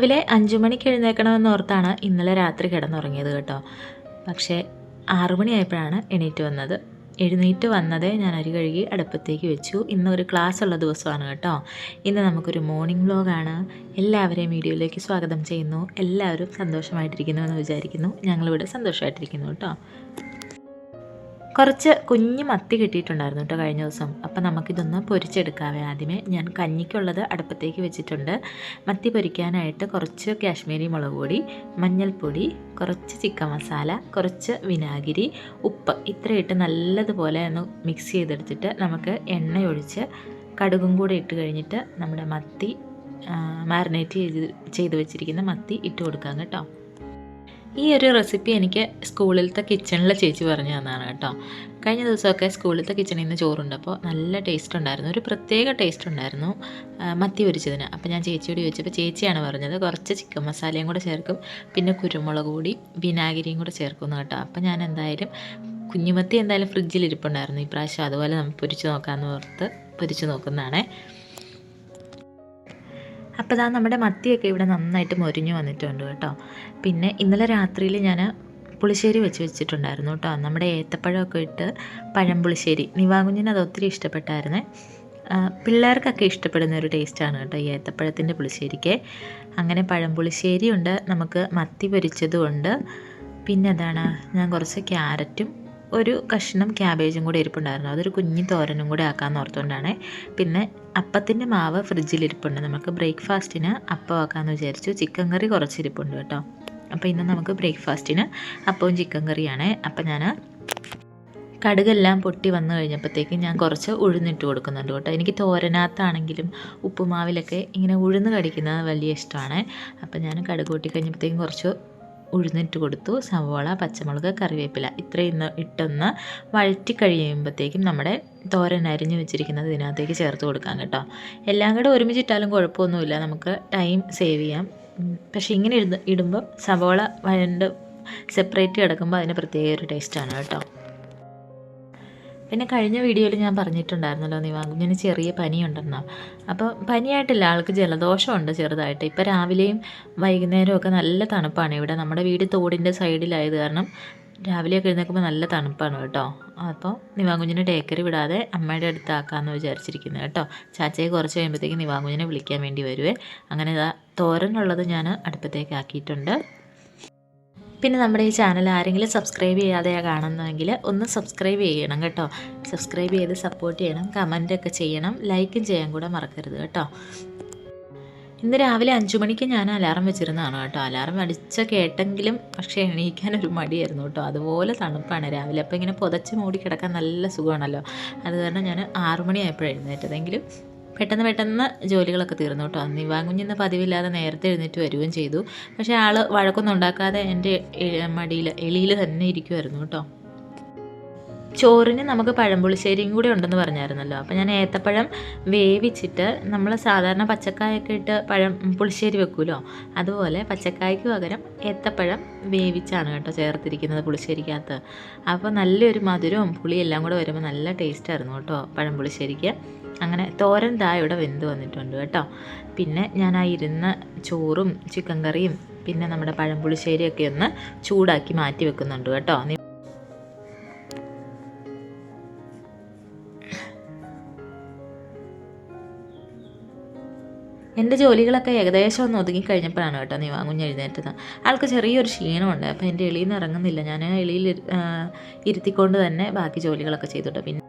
രാവിലെ അഞ്ചു മണിക്ക് എഴുന്നേക്കണമെന്ന് ഓർത്താണ് ഇന്നലെ രാത്രി കിടന്നുറങ്ങിയത് കേട്ടോ. പക്ഷേ ആറു മണിയായപ്പോഴാണ് എണീറ്റ് വന്നത്. എഴുന്നേറ്റ് വന്നതേ ഞാൻ അരി കഴുകി അടുപ്പത്തേക്ക് വെച്ചു. ഇന്ന് ഒരു ക്ലാസ് ഉള്ള ദിവസമാണ് കേട്ടോ. ഇന്ന് നമുക്കൊരു മോർണിംഗ് വ്ലോഗാണ് എല്ലാവരെയും വീഡിയോയിലേക്ക് സ്വാഗതം ചെയ്യുന്നു. എല്ലാവരും സന്തോഷമായിട്ടിരിക്കുന്നു എന്ന് വിചാരിക്കുന്നു. ഞങ്ങളിവിടെ സന്തോഷമായിട്ടിരിക്കുന്നു കേട്ടോ. കുറച്ച് കുഞ്ഞ് മത്തി കിട്ടിയിട്ടുണ്ടായിരുന്നു കേട്ടോ കഴിഞ്ഞ ദിവസം. അപ്പം നമുക്കിതൊന്ന് പൊരിച്ചെടുക്കാവേ. ആദ്യമേ ഞാൻ കഞ്ഞിക്കുള്ളത് അടുപ്പത്തേക്ക് വെച്ചിട്ടുണ്ട്. മത്തി പൊരിക്കാനായിട്ട് കുറച്ച് കാശ്മീരി മുളക് പൊടി മഞ്ഞൾപ്പൊടി കുറച്ച് ചിക്കൻ മസാല കുറച്ച് വിനാഗിരി ഉപ്പ് ഇത്രയിട്ട് നല്ലതുപോലെ ഒന്ന് മിക്സ് ചെയ്തെടുത്തിട്ട് നമുക്ക് എണ്ണയൊഴിച്ച് കടുകും കൂടെ ഇട്ട് കഴിഞ്ഞിട്ട് നമ്മുടെ മത്തി മാരിനേറ്റ് ചെയ്ത് ചെയ്ത് വെച്ചിരിക്കുന്ന മത്തി ഇട്ട് കൊടുക്കാം കേട്ടോ. ഈ ഒരു റെസിപ്പി എനിക്ക് സ്കൂളിലത്തെ കിച്ചണിലെ ചേച്ചി പറഞ്ഞു തന്നതാണ് കേട്ടോ. കഴിഞ്ഞ ദിവസമൊക്കെ സ്കൂളിലത്തെ കിച്ചണിൽ നിന്ന് ചോറുണ്ടപ്പോൾ നല്ല ടേസ്റ്റ് ഉണ്ടായിരുന്നു. ഒരു പ്രത്യേക ടേസ്റ്റ് ഉണ്ടായിരുന്നു മത്തി പൊരിച്ചതിന്. അപ്പോൾ ഞാൻ ചേച്ചിയോട് ചോദിച്ചപ്പോൾ ചേച്ചിയാണ് പറഞ്ഞത് കുറച്ച് ചിക്കൻ മസാലയും കൂടെ ചേർക്കും പിന്നെ കുരുമുളക് കൂടി വിനാഗിരിയും കൂടെ ചേർക്കുന്നു കേട്ടോ. അപ്പോൾ ഞാൻ എന്തായാലും കുഞ്ഞുമത്തി എന്തായാലും ഫ്രിഡ്ജിൽ ഇരിപ്പുണ്ടായിരുന്നു. ഈ പ്രാവശ്യം അതുപോലെ നമുക്ക് പൊരിച്ച് നോക്കാമെന്ന് ഓർത്ത് പൊരിച്ച് നോക്കുന്നതാണേ. അപ്പോൾ ഇതാ നമ്മുടെ മത്തിയൊക്കെ ഇവിടെ നന്നായിട്ട് മൊരിഞ്ഞു വന്നിട്ടുണ്ട് കേട്ടോ. പിന്നെ ഇന്നലെ രാത്രിയിൽ ഞാൻ പുളിശ്ശേരി വെച്ച് വെച്ചിട്ടുണ്ടായിരുന്നു കേട്ടോ. നമ്മുടെ ഏത്തപ്പഴമൊക്കെ ഇട്ട് പഴം പുളിശ്ശേരി. നിവാകുഞ്ഞിന് അത് ഒത്തിരി ഇഷ്ടപ്പെട്ടായിരുന്നേ. പിള്ളേർക്കൊക്കെ ഇഷ്ടപ്പെടുന്ന ഒരു ടേസ്റ്റാണ് കേട്ടോ ഈ ഏത്തപ്പഴത്തിന്റെ പുളിശ്ശേരിക്ക്. അങ്ങനെ പഴം പുളിശ്ശേരി ഉണ്ട് നമുക്ക് മത്തി പൊരിച്ചതും ഉണ്ട്. പിന്നെ എന്താണ് ഞാൻ കുറച്ച് ക്യാരറ്റും ഒരു കഷ്ണം ക്യാബേജും കൂടി ഇരിപ്പുണ്ടായിരുന്നു. അതൊരു കുഞ്ഞി തോരനും കൂടി ആക്കാമെന്ന് ഓർത്തുകൊണ്ടാണ് പിന്നെ അപ്പത്തിന്റെ മാവ് ഫ്രിഡ്ജിൽ ഇരിപ്പുണ്ട്. നമുക്ക് ബ്രേക്ക്ഫാസ്റ്റിന് അപ്പം ആക്കാമെന്ന് വിചാരിച്ചു. ചിക്കൻ കറി കുറച്ച് ഇരിപ്പുണ്ട് കേട്ടോ. അപ്പോൾ ഇന്ന് നമുക്ക് ബ്രേക്ക്ഫാസ്റ്റിന് അപ്പവും ചിക്കൻ കറിയാണ്. അപ്പം ഞാൻ കടുകെല്ലാം പൊട്ടി വന്നു കഴിഞ്ഞപ്പോഴത്തേക്ക് ഞാൻ കുറച്ച് ഉഴുന്നിട്ട് കൊടുക്കുന്നുണ്ട് കേട്ടോ. എനിക്ക് തോരനകത്താണെങ്കിലും ഉപ്പുമാവിലൊക്കെ ഇങ്ങനെ ഉഴുന്ന് കടിക്കുന്നത് വലിയ ഇഷ്ടമാണ്. അപ്പം ഞാൻ കടുക് പൊട്ടി കഴിഞ്ഞപ്പോഴത്തേക്കും കുറച്ച് ഉഴുന്നിട്ട് കൊടുത്തു. സവോള പച്ചമുളക് കറിവേപ്പില ഇത്രയും ഇട്ടൊന്ന് വഴറ്റി കഴിയുമ്പോഴത്തേക്കും നമ്മുടെ തോരൻ അരിഞ്ഞു വെച്ചിരിക്കുന്നത് ഇതിനകത്തേക്ക് ചേർത്ത് കൊടുക്കാം കേട്ടോ. എല്ലാം കൂടെ ഒരുമിച്ചിട്ടാലും കുഴപ്പമൊന്നുമില്ല. നമുക്ക് ടൈം സേവ് ചെയ്യാം. പക്ഷേ ഇങ്ങനെ ഇടുമ്പോൾ സവോള വഴണ്ട് സെപ്പറേറ്റ് കിടക്കുമ്പോൾ അതിന് പ്രത്യേക ഒരു ടേസ്റ്റാണ് കേട്ടോ. പിന്നെ കഴിഞ്ഞ വീഡിയോയിൽ ഞാൻ പറഞ്ഞിട്ടുണ്ടായിരുന്നല്ലോ നിവാങ്കുഞ്ഞിന് ചെറിയ പനിയുണ്ടെന്നോ. അപ്പോൾ പനിയായിട്ടില്ല ആൾക്ക് ജലദോഷമുണ്ട് ചെറുതായിട്ട്. ഇപ്പോൾ രാവിലെയും വൈകുന്നേരവും ഒക്കെ നല്ല തണുപ്പാണ് ഇവിടെ. നമ്മുടെ വീട് തോടിന്റെ സൈഡിലായത് കാരണം രാവിലെയൊക്കെ എഴുന്നേൽക്കുമ്പോൾ നല്ല തണുപ്പാണ് കേട്ടോ. അപ്പോൾ നിവാങ്കുഞ്ഞിനെ ടേക്കറി വിടാതെ അമ്മയുടെ അടുത്താക്കാമെന്ന് വിചാരിച്ചിരിക്കുന്നത് കേട്ടോ. ചാച്ചയെ കുറച്ച് കഴിയുമ്പോഴത്തേക്ക് നിവാങ്കുഞ്ഞിനെ വിളിക്കാൻ വേണ്ടി വരുവേ. അങ്ങനെ തോരനുള്ളത് ഞാൻ അടുപ്പത്തേക്ക് ആക്കിയിട്ടുണ്ട്. പിന്നെ നമ്മുടെ ഈ ചാനൽ ആരെങ്കിലും സബ്സ്ക്രൈബ് ചെയ്യാതെയാണ് കാണുന്നതെങ്കിൽ ഒന്ന് സബ്സ്ക്രൈബ് ചെയ്യണം കേട്ടോ. സബ്സ്ക്രൈബ് ചെയ്ത് സപ്പോർട്ട് ചെയ്യണം കമന്റൊക്കെ ചെയ്യണം ലൈക്കും ചെയ്യാൻ കൂടെ മറക്കരുത് കേട്ടോ. ഇന്ന് രാവിലെ അഞ്ചു മണിക്ക് ഞാൻ അലാറം വെച്ചിരുന്നതാണ് കേട്ടോ. അലാറം അടിച്ച കേട്ടെങ്കിലും പക്ഷേ എണീക്കാൻ ഒരു മടിയായിരുന്നു കേട്ടോ. അതുപോലെ തണുപ്പാണ് രാവിലെ. അപ്പോൾ ഇങ്ങനെ പുതച്ച് മൂടി കിടക്കാൻ നല്ല സുഖമാണല്ലോ. അത് കാരണം ഞാൻ ആറു മണിയായപ്പോഴാണ് എഴുന്നേറ്റതെങ്കിലും പെട്ടെന്ന് പെട്ടെന്ന് ജോലികളൊക്കെ തീർന്നു കേട്ടോ. നിവാങ്കുഞ്ഞിന്ന് പതിവില്ലാതെ നേരത്തെ എഴുന്നേറ്റ് വരികയും ചെയ്തു. പക്ഷേ ആൾ വഴക്കൊന്നും ഉണ്ടാക്കാതെ എന്റെ മടിയിൽ എളിയിൽ തന്നെ ഇരിക്കുമായിരുന്നു കേട്ടോ. ചോറിന് നമുക്ക് പഴംപുളിശ്ശേരിയും കൂടി ഉണ്ടെന്ന് പറഞ്ഞായിരുന്നല്ലോ. അപ്പോൾ ഞാൻ ഏത്തപ്പഴം വേവിച്ചിട്ട് നമ്മൾ സാധാരണ പച്ചക്കായൊക്കെ ഇട്ട് പഴം പുളിശ്ശേരി വെക്കുമല്ലോ അതുപോലെ പച്ചക്കായ്ക്ക് പകരം ഏത്തപ്പഴം വേവിച്ചാണ് കേട്ടോ ചേർത്തിരിക്കുന്നത് പുളിശ്ശേരിക്കകത്ത്. അപ്പോൾ നല്ലൊരു മധുരവും പുളിയെല്ലാം കൂടെ വരുമ്പോൾ നല്ല ടേസ്റ്റായിരുന്നു കേട്ടോ പഴം പുളിശ്ശേരിക്ക് അങ്ങനെ തോരൻ ദാ ഇവിടെ വെന്ത് വന്നിട്ടുണ്ട് കേട്ടോ. പിന്നെ ഞാൻ ആ ഇരുന്ന ചോറും ചിക്കൻ കറിയും പിന്നെ നമ്മുടെ പഴംപുളിശ്ശേരിയൊക്കെ ഒന്ന് ചൂടാക്കി മാറ്റി വെക്കുന്നുണ്ട് കേട്ടോ. എന്റെ ജോലികളൊക്കെ ഏകദേശം ഒന്ന് ഒതുങ്ങി കഴിഞ്ഞപ്പോഴാണ് കേട്ടോ നീ വാങ്ങുഞ്ഞ് എഴുന്നേറ്റത് ആൾക്ക് ചെറിയൊരു ക്ഷീണമുണ്ട് അപ്പോൾ എന്റെ എളിയിൽ നിന്ന് ഇറങ്ങുന്നില്ല ഞാൻ എളിയിൽ ഇരുത്തിക്കൊണ്ട് തന്നെ ബാക്കി ജോലികളൊക്കെ ചെയ്തിട്ടുണ്ട് പിന്നെ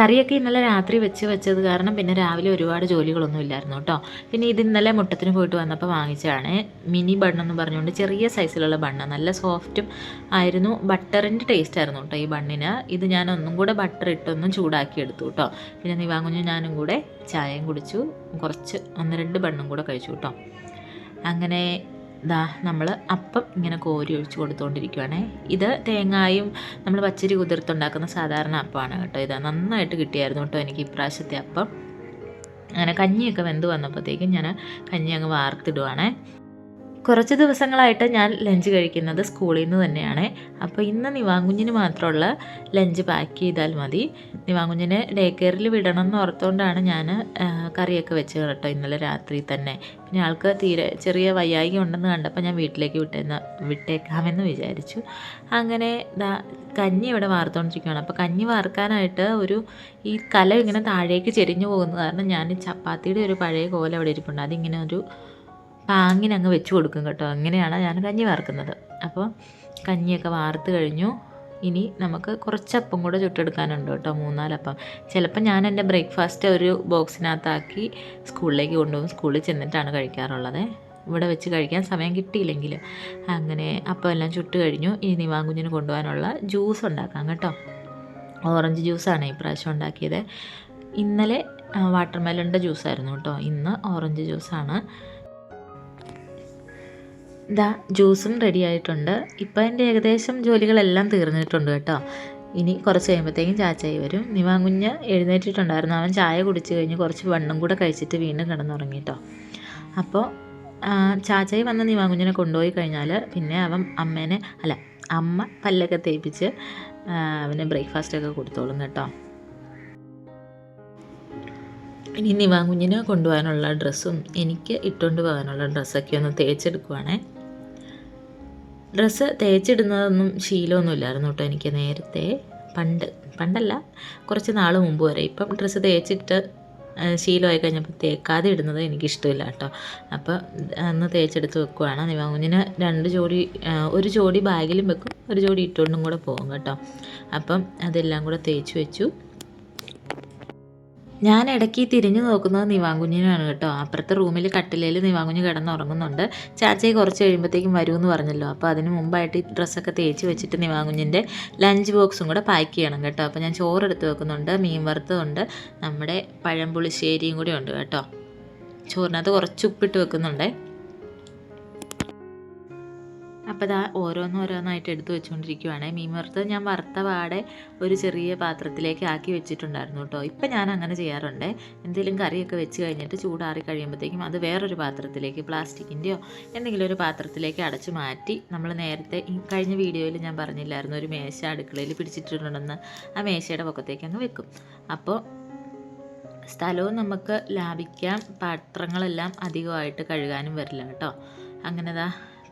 കറിയൊക്കെ ഇന്നലെ രാത്രി വെച്ച് വെച്ചത് കാരണം പിന്നെ രാവിലെ ഒരുപാട് ജോലികളൊന്നും ഇല്ലായിരുന്നു കേട്ടോ. പിന്നെ ഇത് ഇന്നലെ മുട്ടത്തിന് പോയിട്ട് വന്നപ്പോൾ വാങ്ങിച്ചതാണ്. മിനി ബണ്ണെന്ന് പറഞ്ഞുകൊണ്ട് ചെറിയ സൈസിലുള്ള ബണ്ണ്. നല്ല സോഫ്റ്റും ആയിരുന്നു. ബട്ടറിന്റെ ടേസ്റ്റ് ആയിരുന്നു കേട്ടോ ഈ ബണ്ണിന്. ഇത് ഞാൻ ഒന്നും കൂടെ ബട്ടർ ഇട്ടൊന്നും ചൂടാക്കി എടുത്തു കേട്ടോ. പിന്നെ നീ വാങ്ങുഞ്ഞു ഞാനും കൂടെ ചായയും കുടിച്ചു. കുറച്ച് ഒന്ന് രണ്ട് ബണ്ണും കൂടെ കഴിച്ചു കേട്ടോ. അങ്ങനെ ദാ നമ്മൾ അപ്പം ഇങ്ങനെ കോരി ഒഴിച്ച് കൊടുത്തുകൊണ്ടിരിക്കുവാണേ ഇത് തേങ്ങായും നമ്മൾ പച്ചരി കുതിർത്തുണ്ടാക്കുന്ന സാധാരണ അപ്പമാണ് കേട്ടോ ഇത്. നന്നായിട്ട് കിട്ടിയായിരുന്നു കേട്ടോ എനിക്ക് ഇപ്രാവശ്യത്തെ അപ്പം. അങ്ങനെ കഞ്ഞിയൊക്കെ വെന്ത് വന്നപ്പോഴത്തേക്കും ഞാൻ കഞ്ഞി അങ്ങ് വാർത്തിടുവാണേ. കുറച്ച് ദിവസങ്ങളായിട്ട് ഞാൻ ലഞ്ച് കഴിക്കുന്നത് സ്കൂളിൽ നിന്ന് തന്നെയാണ്. അപ്പോൾ ഇന്ന് നിവാങ്കുഞ്ഞിന് മാത്രമുള്ള ലഞ്ച് പാക്ക് ചെയ്താൽ മതി. നിവാങ്കുഞ്ഞിനെ ഡേ കെയറിൽ വിടണം എന്ന് ഓർത്തുകൊണ്ടാണ് ഞാൻ കറിയൊക്കെ വെച്ച് കേട്ടോ ഇന്നലെ രാത്രി തന്നെ. പിന്നെ ആൾക്ക് തീരെ ചെറിയ വയ്യായിക ഉണ്ടെന്ന് കണ്ടപ്പോൾ ഞാൻ വീട്ടിലേക്ക് വിട്ടേന്ന് വിട്ടേക്കാമെന്ന് വിചാരിച്ചു. അങ്ങനെ ദാ കഞ്ഞി ഇവിടെ വാർത്തുകൊണ്ടിരിക്കുകയാണ് അപ്പോൾ കഞ്ഞി വാർക്കാനായിട്ട് ഒരു ഈ കല ഇങ്ങനെ താഴേക്ക് ചെരിഞ്ഞു പോകുന്നത് കാരണം ഞാൻ ചപ്പാത്തിയുടെ ഒരു പഴയ കോല അവിടെ ഇരിപ്പുണ്ട്. അതിങ്ങനെ ഒരു പാങ്ങിന് അങ്ങ് വെച്ച് കൊടുക്കും കേട്ടോ. അങ്ങനെയാണ് ഞാൻ കഞ്ഞി വാർക്കുന്നത്. അപ്പോൾ കഞ്ഞിയൊക്കെ വാർത്ത് കഴിഞ്ഞു. ഇനി നമുക്ക് കുറച്ചപ്പം കൂടെ ചുട്ടെടുക്കാനുണ്ട് കേട്ടോ മൂന്നാലപ്പം ചിലപ്പോൾ ഞാൻ എന്റെ ബ്രേക്ക്ഫാസ്റ്റ് ഒരു ബോക്സിനകത്താക്കി സ്കൂളിലേക്ക് കൊണ്ടുപോകും. സ്കൂളിൽ ചെന്നിട്ടാണ് കഴിക്കാറുള്ളത്. ഇവിടെ വെച്ച് കഴിക്കാൻ സമയം കിട്ടിയില്ലെങ്കിൽ അങ്ങനെ അപ്പം എല്ലാം ചുട്ട് കഴിഞ്ഞു. ഇനി നിവാങ്കുഞ്ഞിന് കൊണ്ടുപോകാനുള്ള ജ്യൂസ് ഉണ്ടാക്കാം കേട്ടോ. ഓറഞ്ച് ജ്യൂസാണ് ഈ പ്രാവശ്യം ഉണ്ടാക്കിയത്. ഇന്നലെ വാട്ടർമെലണിന്റെ ജ്യൂസായിരുന്നു കേട്ടോ. ഇന്ന് ഓറഞ്ച് ജ്യൂസാണ്. ഇതാ ജ്യൂസും റെഡി ആയിട്ടുണ്ട്. ഇപ്പം എന്റെ ഏകദേശം ജോലികളെല്ലാം തീർന്നിട്ടുണ്ട് കേട്ടോ. ഇനി കുറച്ച് കഴിയുമ്പോഴത്തേക്കും ചാച്ചായി വരും. നിവാങ്കുഞ്ഞ് എഴുന്നേറ്റിട്ടുണ്ടായിരുന്നു. അവൻ ചായ കുടിച്ച് കഴിഞ്ഞ് കുറച്ച് വെണ്ണം കൂടെ കഴിച്ചിട്ട് വീണ്ടും കിടന്നുറങ്ങി കേട്ടോ. അപ്പോൾ ചാച്ചായി വന്ന് നിവാങ്കുഞ്ഞിനെ കൊണ്ടുപോയി കഴിഞ്ഞാൽ പിന്നെ അവൻ അമ്മേനെ അല്ല അമ്മ പല്ലൊക്കെ തേപ്പിച്ച് അവന് ബ്രേക്ക്ഫാസ്റ്റൊക്കെ കൊടുത്തോളും കേട്ടോ. ഇനി നിവാങ്കുഞ്ഞിനെ കൊണ്ടുപോകാനുള്ള ഡ്രസ്സും എനിക്ക് ഇട്ടുകൊണ്ട് പോകാനുള്ള ഡ്രസ്സൊക്കെ ഒന്ന് തേച്ചെടുക്കുവാണേ. ഡ്രസ്സ് തേച്ചിടുന്നതൊന്നും ശീലമൊന്നുമില്ലായിരുന്നു കേട്ടോ എനിക്ക് നേരത്തെ. പണ്ട് പണ്ടല്ല കുറച്ച് നാൾ മുമ്പ് വരെ. ഇപ്പം ഡ്രസ്സ് തേച്ചിട്ട് ശീലമായി കഴിഞ്ഞപ്പോൾ തേക്കാതെ ഇടുന്നത് എനിക്കിഷ്ടമില്ല കേട്ടോ. അപ്പോൾ അന്ന് തേച്ചെടുത്ത് വെക്കുവാണ്. നിവാങ്കുഞ്ഞിന് രണ്ട് ജോഡി ഒരു ജോഡി ബാഗിലും വെക്കും ഒരു ജോഡി ഇട്ടുകൊണ്ടും കൂടെ പോകും കേട്ടോ. അപ്പം അതെല്ലാം കൂടെ തേച്ച് വെച്ചു. ഞാൻ ഇടയ്ക്ക് തിരിഞ്ഞു നോക്കുന്നത് നിവാങ്കുഞ്ഞിനാണ് കേട്ടോ. അപ്പുറത്തെ റൂമിൽ കട്ടിലേൽ നിവാങ്കുഞ്ഞ് കിടന്നുറങ്ങുന്നുണ്ട്. ചാച്ചയെ കുറച്ച് കഴിയുമ്പോഴത്തേക്കും വരുമെന്ന് പറഞ്ഞല്ലോ. അപ്പോൾ അതിന് മുമ്പായിട്ട് ഈ ഡ്രസ്സൊക്കെ തേച്ച് വെച്ചിട്ട് നിവാങ്കുഞ്ഞിന്റെ ലഞ്ച് ബോക്സും കൂടെ പാക്ക് ചെയ്യണം കേട്ടോ. അപ്പോൾ ഞാൻ ചോറ് എടുത്ത് വെക്കുന്നുണ്ട് മീൻ വറുത്തതുണ്ട് നമ്മുടെ പഴംപുളിശ്ശേരിയും കൂടി ഉണ്ട് കേട്ടോ. ചോറിനകത്ത് കുറച്ച് ഉപ്പിട്ട് വെക്കുന്നുണ്ടേ. അപ്പോൾ ഇതാ ഓരോന്നോരോന്നായിട്ട് എടുത്തു വെച്ചുകൊണ്ടിരിക്കുവാണ് മീൻ വറുത്തത് ഞാൻ വറുത്ത പാടെ ഒരു ചെറിയ പാത്രത്തിലേക്ക് ആക്കി വെച്ചിട്ടുണ്ടായിരുന്നു കേട്ടോ ഇപ്പം ഞാൻ അങ്ങനെ ചെയ്യാറുണ്ട്. എന്തെങ്കിലും കറിയൊക്കെ വെച്ച് കഴിഞ്ഞിട്ട് ചൂടാറി കഴിയുമ്പോഴത്തേക്കും അത് വേറൊരു പാത്രത്തിലേക്ക് പ്ലാസ്റ്റിക്കിന്റെയോ എന്തെങ്കിലും ഒരു പാത്രത്തിലേക്ക് അടച്ച് മാറ്റി നമ്മൾ നേരത്തെ കഴിഞ്ഞ വീഡിയോയിൽ ഞാൻ പറഞ്ഞില്ലായിരുന്നു ഒരു മേശ അടുക്കളയിൽ പിടിച്ചിട്ടുണ്ടെന്ന് ആ മേശയുടെ പൊക്കത്തേക്ക് അങ്ങ് വെക്കും. അപ്പോൾ സ്ഥലവും നമുക്ക് ലാഭിക്കാം പാത്രങ്ങളെല്ലാം അധികമായിട്ട് കഴുകാനും വരില്ല കേട്ടോ അങ്ങനെ ദാ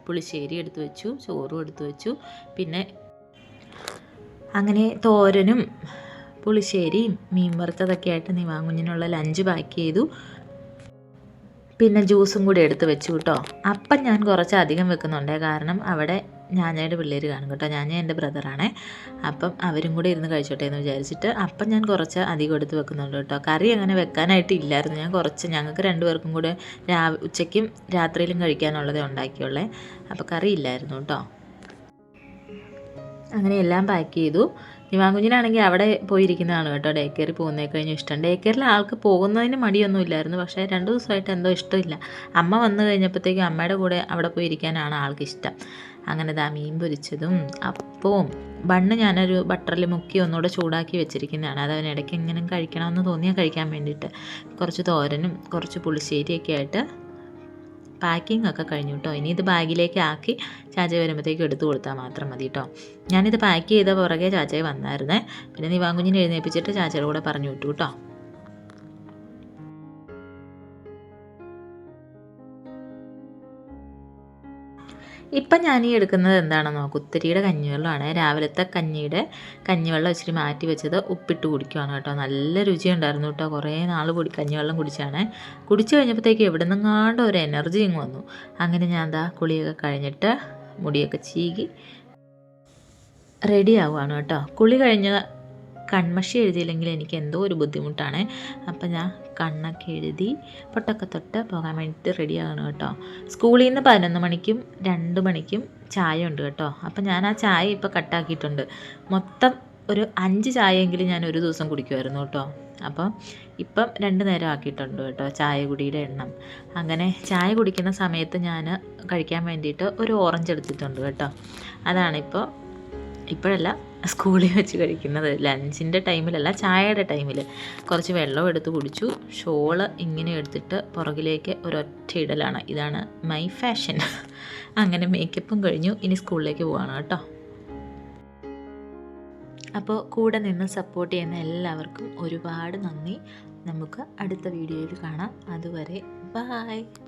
പുളിശ്ശേരി എടുത്തു വെച്ചു ചോറും എടുത്തു വെച്ചു. പിന്നെ അങ്ങനെ തോരനും പുളിശ്ശേരിയും മീൻ വറുത്തതൊക്കെ ആയിട്ട് നിവാങ്കുഞ്ഞിനുള്ള ലഞ്ച് പാക്ക് ചെയ്തു. പിന്നെ ജ്യൂസും കൂടി എടുത്ത് വെച്ചു കേട്ടോ അപ്പം ഞാൻ കുറച്ച് അധികം വെക്കുന്നുണ്ട്. കാരണം അവിടെ ഞാഞ്ഞയുടെ പിള്ളേർ കാണും കേട്ടോ. ഞാൻ എന്റെ ബ്രദറാണേ. അപ്പം അവരും കൂടി ഇരുന്ന് കഴിച്ചോട്ടെ എന്ന് വിചാരിച്ചിട്ട് അപ്പം ഞാൻ കുറച്ച് അധികം എടുത്ത് വെക്കുന്നുണ്ട് കേട്ടോ. കറി അങ്ങനെ വെക്കാനായിട്ട് ഇല്ലായിരുന്നു. ഞാൻ കുറച്ച് ഞങ്ങൾക്ക് രണ്ടുപേർക്കും കൂടെ രാ ഉച്ചയ്ക്കും രാത്രിയിലും കഴിക്കാനുള്ളതേ ഉണ്ടാക്കിയുള്ളേ. അപ്പം കറി ഇല്ലായിരുന്നു കേട്ടോ. അങ്ങനെ എല്ലാം പാക്ക് ചെയ്തു. നിവാങ്കുഞ്ഞിനാണെങ്കിൽ അവിടെ പോയിരിക്കുന്നതാണ് കേട്ടോ. ഡേ കെയറിൽ പോകുന്നേ കഴിഞ്ഞു ഇഷ്ടം. ഡേ കെയറിൽ ആൾക്ക് പോകുന്നതിന് മടിയൊന്നും ഇല്ലായിരുന്നു. പക്ഷേ രണ്ട് ദിവസമായിട്ട് എന്തോ ഇഷ്ടമില്ല. അമ്മ വന്നു കഴിഞ്ഞപ്പോഴത്തേക്കും അമ്മയുടെ കൂടെ അവിടെ പോയിരിക്കാനാണ് ആൾക്ക് ഇഷ്ടം. അങ്ങനെ ദാ മീൻ പൊരിച്ചതും അപ്പവും. ബണ്ണ് ഞാനൊരു ബട്ടറിൽ മുക്കി ഒന്നുകൂടെ ചൂടാക്കി വെച്ചിരിക്കുന്നതാണ്. അത് അവൻ ഇടയ്ക്ക് എങ്ങനെ കഴിക്കണമെന്ന് തോന്നിയാൽ കഴിക്കാൻ വേണ്ടിയിട്ട്. കുറച്ച് തോരനും കുറച്ച് പുളിശ്ശേരിയൊക്കെ ആയിട്ട് പാക്കിംഗ് ഒക്കെ കഴിഞ്ഞു കേട്ടോ. ഇനി ഇത് ബാഗിലേക്ക് ആക്കി ചാച്ചയെ വരുമ്പോഴത്തേക്ക് എടുത്തു കൊടുത്താൽ മാത്രം മതി കേട്ടോ. ഞാനിത് പാക്ക് ചെയ്ത പുറകെ ചാച്ചയെ വന്നായിരുന്നേ. പിന്നെ നിവാങ്കുഞ്ഞിനെ എഴുന്നേൽപ്പിച്ചിട്ട് ചാച്ചയുടെ കൂടെ പറഞ്ഞു വിട്ടു കേട്ടോ. ഇപ്പം ഞാൻ ഈ എടുക്കുന്നത് എന്താണെന്നോ? കുത്തരിയുടെ കഞ്ഞിവെള്ളമാണ്. രാവിലത്തെ കഞ്ഞിയുടെ കഞ്ഞിവെള്ളം ഇച്ചിരി മാറ്റി വെച്ചത് ഉപ്പിട്ട് കുടിക്കുവാണ് കേട്ടോ. നല്ല രുചിയുണ്ടായിരുന്നു കേട്ടോ. കുറേ നാൾ കുടി കഞ്ഞിവെള്ളം കുടിച്ചാണ്. കുടിച്ചു കഴിഞ്ഞപ്പോഴത്തേക്ക് എവിടെ നിന്നെങ്ങാണ്ട് ഒരു എനർജി ഇങ്ങ് വന്നു. അങ്ങനെ ഞാൻ എന്താ കുളിയൊക്കെ കഴിഞ്ഞിട്ട് മുടിയൊക്കെ ചീകി റെഡി ആവുകയാണ് കേട്ടോ. കുളി കഴിഞ്ഞ കൺമഷി എഴുതിയില്ലെങ്കിൽ എനിക്ക് എന്തോ ഒരു ബുദ്ധിമുട്ടാണ്. അപ്പം ഞാൻ കണ്ണൊക്കെ എഴുതി പൊട്ടൊക്കെ തൊട്ട് പോകാൻ വേണ്ടിയിട്ട് റെഡി ആകണം കേട്ടോ. സ്കൂളിൽ നിന്ന് പതിനൊന്ന് മണിക്കും രണ്ട് മണിക്കും ചായ ഉണ്ട് കേട്ടോ. അപ്പം ഞാൻ ആ ചായ ഇപ്പോൾ കട്ടാക്കിയിട്ടുണ്ട്. മൊത്തം ഒരു അഞ്ച് ചായയെങ്കിലും ഞാൻ ഒരു ദിവസം കുടിക്കുമായിരുന്നു കേട്ടോ. അപ്പം ഇപ്പം രണ്ട് നേരം ആക്കിയിട്ടുണ്ട് കേട്ടോ ചായ കുടിയുടെ എണ്ണം. അങ്ങനെ ചായ കുടിക്കുന്ന സമയത്ത് ഞാൻ കഴിക്കാൻ വേണ്ടിയിട്ട് ഒരു ഓറഞ്ച് എടുത്തിട്ടുണ്ട് കേട്ടോ. അതാണിപ്പോൾ ഇപ്പോഴല്ല സ്കൂളിൽ വെച്ച് കഴിക്കുന്നത് ലഞ്ചിന്റെ ടൈമിലല്ല ചായയുടെ ടൈമിൽ കുറച്ച് വെള്ളം എടുത്ത് കുടിച്ചു. ഷോൾ ഇങ്ങനെ എടുത്തിട്ട് പുറകിലേക്ക് ഒരൊറ്റ ഇടലാണ്. ഇതാണ് മൈ ഫാഷൻ. അങ്ങനെ മേക്കപ്പും കഴിഞ്ഞു. ഇനി സ്കൂളിലേക്ക് പോവാണ് കേട്ടോ. അപ്പോൾ കൂടെ നിന്ന് സപ്പോർട്ട് ചെയ്യുന്ന എല്ലാവർക്കും ഒരുപാട് നന്ദി. നമുക്ക് അടുത്ത വീഡിയോയിൽ കാണാം. അതുവരെ ബായ്